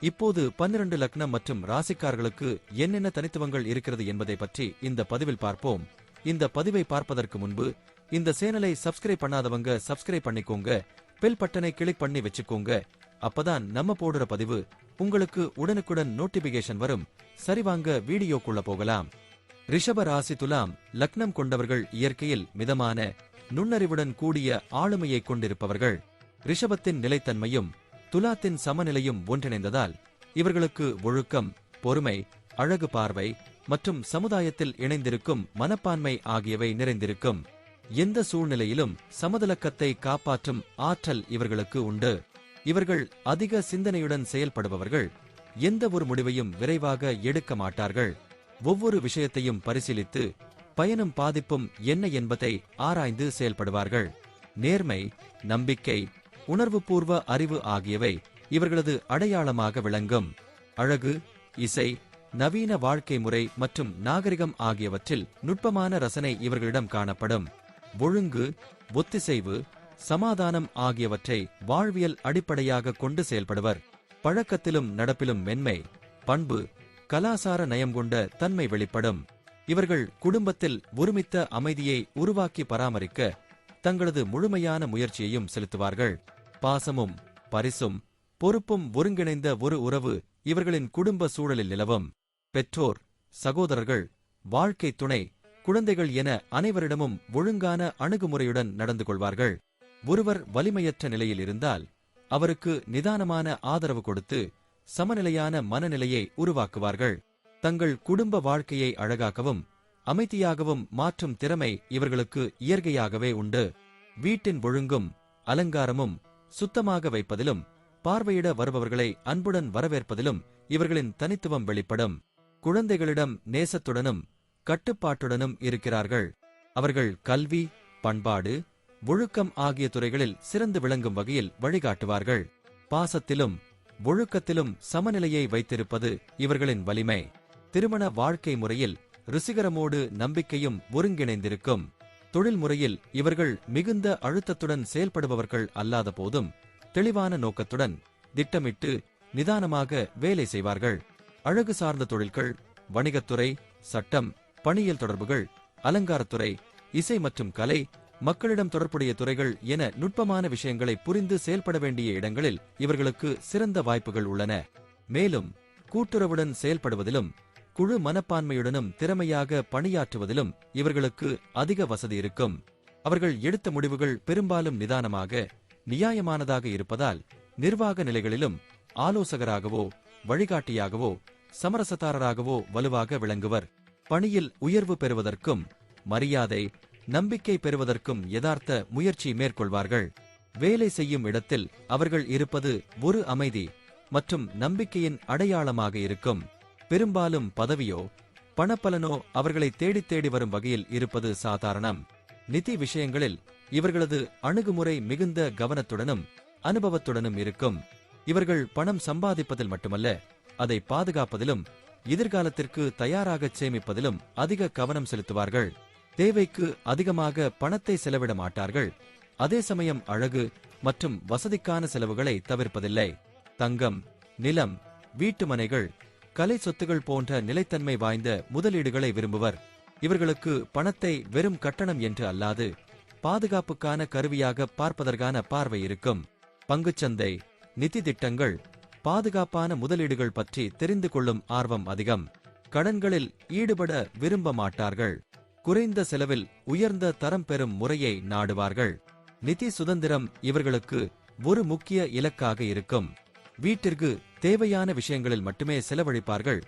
இப்போது பன்னிரண்டு லக்னம் மற்றும் ராசிக்காரர்களுக்கு என்னென்ன தனித்துவங்கள் இருக்கிறது என்பதை பற்றி இந்த பதிவில் பார்ப்போம். இந்த பதிவை பார்ப்பதற்கு முன்பு இந்த சேனலை சப்ஸ்கிரைப் பண்ணாதவங்க சப்ஸ்கிரைப் பண்ணிக்கோங்க பெல் பட்டனை கிளிக் பண்ணி வச்சுக்கோங்க. அப்பதான் நம்ம போடுற பதிவு உங்களுக்கு உடனுக்குடன் நோட்டிபிகேஷன் வரும். சரிவாங்க வீடியோக்குள்ள போகலாம். ரிஷப ராசி துலாம் லக்னம் கொண்டவர்கள் இயற்கையில் மிதமான நுண்ணறிவுடன் கூடிய ஆளுமையை கொண்டிருப்பவர்கள். ரிஷபத்தின் நிலைத்தன்மையும் துலாத்தின் சமநிலையும் ஒன்றிணைந்ததால் இவர்களுக்கு ஒழுக்கம் பொறுமை அழகு பார்வை மற்றும் சமுதாயத்தில் இணைந்திருக்கும் மனப்பான்மை ஆகியவை நிறைந்திருக்கும். எந்த சூழ்நிலையிலும் சமதளக்கத்தை காப்பாற்றும் ஆற்றல் இவர்களுக்கு உண்டு. இவர்கள் அதிக சிந்தனையுடன் செயல்படுபவர்கள். எந்த ஒரு முடிவையும் விரைவாக எடுக்க மாட்டார்கள். ஒவ்வொரு விஷயத்தையும் பரிசீலித்து பயனும் பாதிப்பும் என்ன என்பதை ஆராய்ந்து செயல்படுவார்கள். நேர்மை நம்பிக்கை உணர்வுபூர்வ அறிவு ஆகியவை இவர்களது அடையாளமாக விளங்கும். அழகு இசை நவீன வாழ்க்கை முறை மற்றும் நாகரிகம் ஆகியவற்றில் நுட்பமான ரசனை இவர்களிடம் காணப்படும். ஒழுங்கு ஒத்திசைவு சமாதானம் ஆகியவற்றை வாழ்வியல் அடிப்படையாக கொண்டு செயல்படுவர். பழக்கத்திலும் நடப்பிலும் மென்மை பண்பு கலாசார நயம் கொண்ட தன்மை வெளிப்படும். இவர்கள் குடும்பத்தில் ஒருமித்த அமைதியை உருவாக்கி பராமரிக்க தங்களது முழுமையான முயற்சியையும் செலுத்துவார்கள். பாசமும் பரிசும் பொறுப்பும் ஒருங்கிணைந்த ஒரு உறவு இவர்களின் குடும்ப சூழலில் நிலவும். பெற்றோர் சகோதரர்கள் வாழ்க்கை துணை குழந்தைகள் என அனைவரிடமும் ஒழுங்கான அணுகுமுறையுடன் நடந்து கொள்வார்கள். ஒருவர் வலிமையற்ற நிலையில் இருந்தால் அவருக்கு நிதானமான ஆதரவு கொடுத்து சமநிலையான மனநிலையை உருவாக்குவார்கள். தங்கள் குடும்ப வாழ்க்கையை அழகாக்கவும் அமைதியாகவும் மாற்றும் திறமை இவர்களுக்கு இயற்கையாகவே உண்டு. வீட்டின் ஒழுங்கும் அலங்காரமும் சுத்தமாக வைப்பதிலும் பார்வையிட வருபவர்களை அன்புடன் வரவேற்பதிலும் இவர்களின் தனித்துவம் வெளிப்படும். குழந்தைகளிடம் நேசத்துடனும் கட்டுப்பாட்டுடனும் இருக்கிறார்கள். அவர்கள் கல்வி பண்பாடு ஒழுக்கம் ஆகிய துறைகளில் சிறந்து விளங்கும் வகையில் வழிகாட்டுவார்கள். பாசத்திலும் ஒழுக்கத்திலும் சமநிலையை வைத்திருப்பது இவர்களின் வலிமை. திருமண வாழ்க்கை முறையில் ருசிகரமோடு நம்பிக்கையும் ஒருங்கிணைந்திருக்கும். தொழில் முறையில் இவர்கள் மிகுந்த அழுத்தத்துடன் செயல்படுபவர்கள் அல்லாத போதும் தெளிவான நோக்கத்துடன் திட்டமிட்டு நிதானமாக வேலை செய்வார்கள். அழகு சார்ந்த தொழில்கள் வணிகத்துறை சட்டம் பணியியல் தொடர்புகள் அலங்காரத்துறை இசை மற்றும் கலை மக்களிடம் தொடர்புடைய துறைகள் என நுட்பமான விஷயங்களை புரிந்து செயல்பட வேண்டிய இடங்களில் இவர்களுக்கு சிறந்த வாய்ப்புகள் உள்ளன. மேலும் கூட்டுறவுடன் செயல்படுவதிலும் குழு மனப்பான்மையுடனும் திறமையாக பணியாற்றுவதிலும் இவர்களுக்கு அதிக வசதி இருக்கும். அவர்கள் எடுத்த முடிவுகள் பெரும்பாலும் நிதானமாக நியாயமானதாக இருப்பதால் நிர்வாக நிலைகளிலும் ஆலோசகராகவோ வழிகாட்டியாகவோ சமரசதாரராகவோ வலுவாக விளங்குவர். பணியில் உயர்வு பெறுவதற்கும் மரியாதை நம்பிக்கை பெறுவதற்கும் யதார்த்த முயற்சி மேற்கொள்வார்கள். வேலை செய்யும் இடத்தில் அவர்கள் இருப்பது ஒரு அமைதி மற்றும் நம்பிக்கையின் அடையாளமாக இருக்கும். பெரும்பாலும் பதவியோ பணப்பலனோ அவர்களை தேடி தேடி வரும் வகையில் இருப்பது சாதாரணம். நிதி விஷயங்களில் இவர்களது அணுகுமுறை மிகுந்த கவனத்துடனும் அனுபவத்துடனும் இருக்கும். இவர்கள் பணம் சம்பாதிப்பதில் மட்டுமல்ல அதை பாதுகாப்பதிலும் எதிர்காலத்திற்கு தயாராக சேமிப்பதிலும் அதிக கவனம் செலுத்துவார்கள். தேவைக்கு அதிகமாக பணத்தை செலவிட மாட்டார்கள். அதே சமயம் அழகு மற்றும் வசதிக்கான செலவுகளை தவிர்ப்பதில்லை. தங்கம் நிலம் வீட்டுமனைகள் கலை சொத்துகள் போன்ற நிலைத்தன்மை வாய்ந்த முதலீடுகளை விரும்புவர். இவர்களுக்கு பணத்தை வெறும் கட்டணம் என்று அல்லாது பாதுகாப்புக்கான கருவியாக பார்ப்பதற்கான பார்வை இருக்கும். பங்குச்சந்தை நிதி திட்டங்கள் பாதுகாப்பான முதலீடுகள் பற்றி தெரிந்து கொள்ளும் ஆர்வம் அதிகம். கடன்களில் ஈடுபட விரும்ப மாட்டார்கள். குறைந்த செலவில் உயர்ந்த தரம் பெறும் முறையை நாடுவார்கள். நிதி சுதந்திரம் இவர்களுக்கு ஒரு முக்கிய இலக்காக இருக்கும். வீட்டிற்கு தேவையான விஷயங்களில் மட்டுமே செலவழிப்பார்கள்.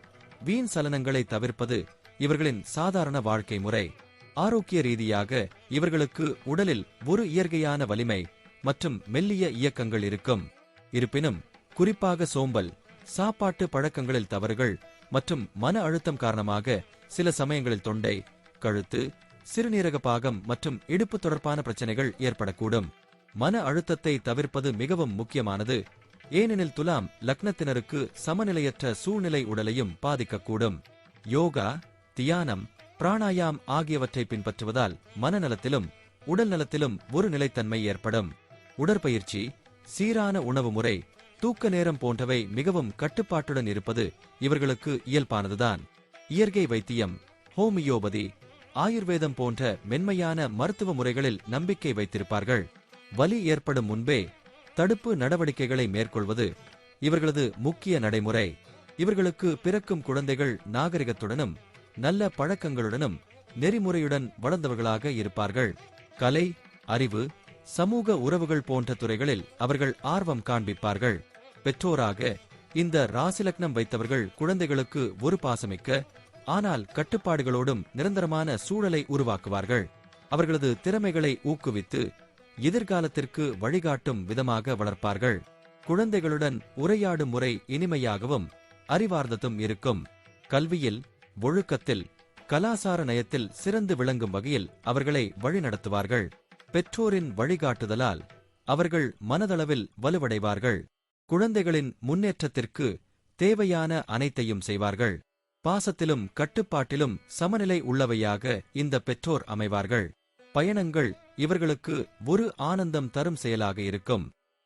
வீண் சலனங்களை தவிர்ப்பது இவர்களின் சாதாரண வாழ்க்கை முறை. ஆரோக்கிய ரீதியாக இவர்களுக்கு உடலில் ஒரு இயற்கையான வலிமை மற்றும் மெல்லிய இயக்கங்கள் இருக்கும். இருப்பினும் குறிப்பாக சோம்பல் சாப்பாட்டு பழக்கங்களில் தவறுகள் மற்றும் மன அழுத்தம் காரணமாக சில சமயங்களில் தொண்டை கழுத்து சிறுநீரக பாகம் மற்றும் இடுப்பு தொடர்பான பிரச்சனைகள் ஏற்படக்கூடும். மன அழுத்தத்தை தவிர்ப்பது மிகவும் முக்கியமானது. ஏனெனில் துலாம் லக்னத்தினருக்கு சமநிலையற்ற சூழ்நிலை உடலையும் பாதிக்கக்கூடும். யோகா தியானம் பிராணாயாம் ஆகியவற்றை பின்பற்றுவதால் மனநலத்திலும் உடல் நலத்திலும் ஒரு நிலைத்தன்மை ஏற்படும். உடற்பயிற்சி சீரான உணவு முறை தூக்க நேரம் போன்றவை மிகவும் கட்டுப்பாட்டுடன் இருப்பது இவர்களுக்கு இயல்பானதுதான். இயற்கை வைத்தியம் ஹோமியோபதி ஆயுர்வேதம் போன்ற மென்மையான மருத்துவ முறைகளில் நம்பிக்கை வைத்திருப்பார்கள். வலி ஏற்படும் முன்பே தடுப்பு நடவடிக்கைகளை மேற்கொள்வது இவர்களது முக்கிய நடைமுறை. இவர்களுக்கு பிறக்கும் குழந்தைகள் நாகரிகத்துடனும் நல்ல பழக்கங்களுடனும் நெறிமுறையுடன் வளர்ந்தவர்களாக இருப்பார்கள். கலை அறிவு சமூக உறவுகள் போன்ற துறைகளில் அவர்கள் ஆர்வம் காண்பிப்பார்கள். பெற்றோராக இந்த ராசிலக்னம் வைத்தவர்கள் குழந்தைகளுக்கு ஒரு பாசமிக்க ஆனால் கட்டுப்பாடுகளோடும் நிரந்தரமான சூழலை உருவாக்குவார்கள். அவர்களது திறமைகளை ஊக்குவித்து எதிர்காலத்திற்கு வழிகாட்டும் விதமாக வளர்ப்பார்கள். குழந்தைகளுடன் உரையாடும் முறை இனிமையாகவும் அறிவார்ந்ததும் இருக்கும். கல்வியில் ஒழுக்கத்தில் கலாசார நயத்தில் சிறந்து விளங்கும் வகையில் அவர்களை வழிநடத்துவார்கள். பெற்றோரின் வழிகாட்டுதலால் அவர்கள் மனதளவில் வலுவடைவார்கள். குழந்தைகளின் முன்னேற்றத்திற்கு தேவையான அனைத்தையும் செய்வார்கள். பாசத்திலும் கட்டுப்பாட்டிலும் சமநிலை உள்ளவையாக இந்த பெற்றோர் அமைவார்கள். பயணங்கள் இவர்களுக்கு ஒரு ஆனந்தம் தரும் செயலாக இருக்கும்.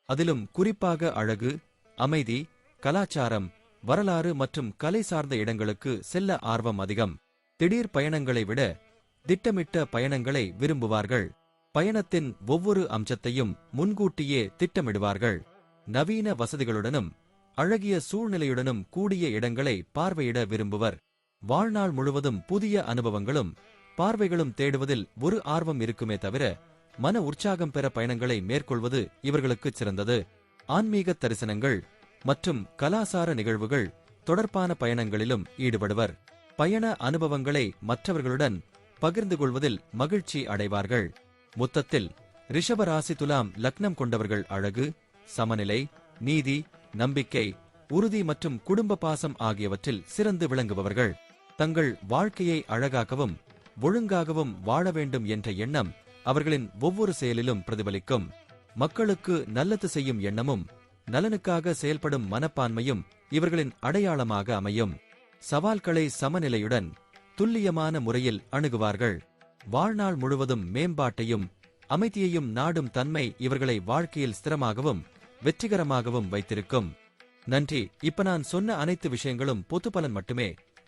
அதிலும் குறிப்பாக அழகு அமைதி கலாச்சாரம் வரலாறு மற்றும் கலை சார்ந்த இடங்களுக்கு செல்ல ஆர்வம் அதிகம். திடீர் பயணங்களை விட திட்டமிட்ட பயணங்களை விரும்புவார்கள். பயணத்தின் ஒவ்வொரு அம்சத்தையும் முன்கூட்டியே திட்டமிடுவார்கள். நவீன வசதிகளுடனும் அழகிய சூழ்நிலையுடனும் கூடிய இடங்களை பார்வையிட விரும்புவர். வாழ்நாள் முழுவதும் புதிய அனுபவங்களும் பார்வைகளும் தேடுவதில் ஒரு ஆர்வம் இருக்குமே தவிர மன உற்சாகம் பெற பயணங்களை மேற்கொள்வது இவர்களுக்கு சிறந்தது. ஆன்மீக தரிசனங்கள் மற்றும் கலாசார நிகழ்வுகள் தொடர்பான பயணங்களிலும் ஈடுபடுவர். பயண அனுபவங்களை மற்றவர்களுடன் பகிர்ந்து கொள்வதில் மகிழ்ச்சி அடைவார்கள். மொத்தத்தில் ரிஷபராசி துலாம் லக்னம் கொண்டவர்கள் அழகு சமநிலை நீதி நம்பிக்கை உறுதி மற்றும் குடும்ப பாசம் ஆகியவற்றில் சிறந்து விளங்குபவர்கள். தங்கள் வாழ்க்கையை அழகாக்கவும் ஒழுங்காகவும் வாழ வேண்டும் என்ற எண்ணம் அவர்களின் ஒவ்வொரு செயலிலும் பிரதிபலிக்கும். மக்களுக்கு நல்லது செய்யும் எண்ணமும் நலனுக்காக செயல்படும் மனப்பான்மையும் இவர்களின் அடையாளமாக அமையும். சவால்களை சமநிலையுடன் துல்லியமான முறையில் அணுகுவார்கள். வாழ்நாள் முழுவதும் மேம்பாட்டையும் அமைதியையும் நாடும் தன்மை இவர்களை வாழ்க்கையில் ஸ்திரமாகவும் வெற்றிகரமாகவும் வைத்திருக்கும். நன்றி. இப்ப நான் சொன்ன அனைத்து விஷயங்களும் பொது பலன் மட்டுமே.